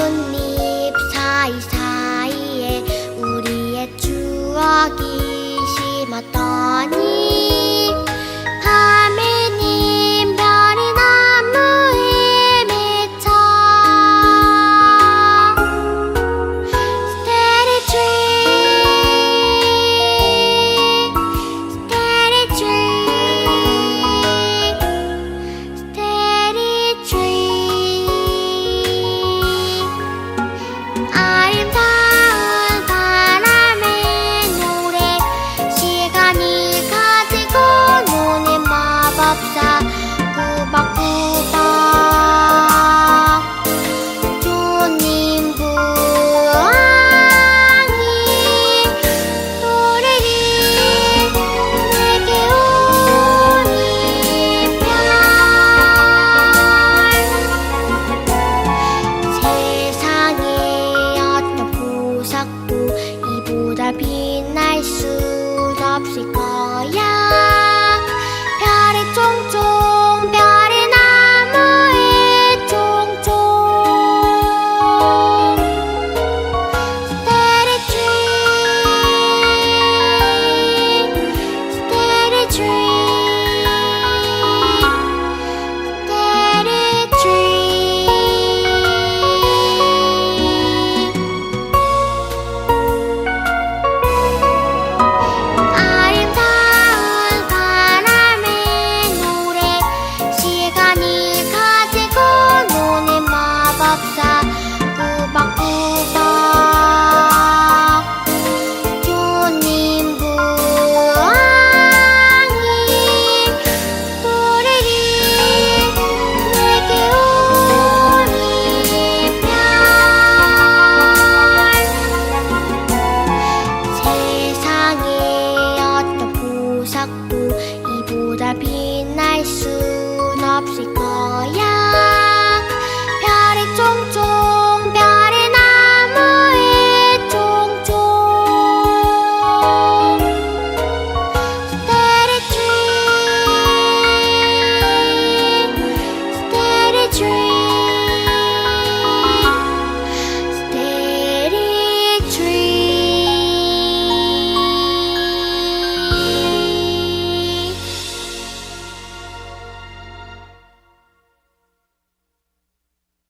คนหนีบชาย σου το ψυχολιά 빛날 순 없을 거야 별이 종종 별의 나무에 종종 Steady dream, steady dream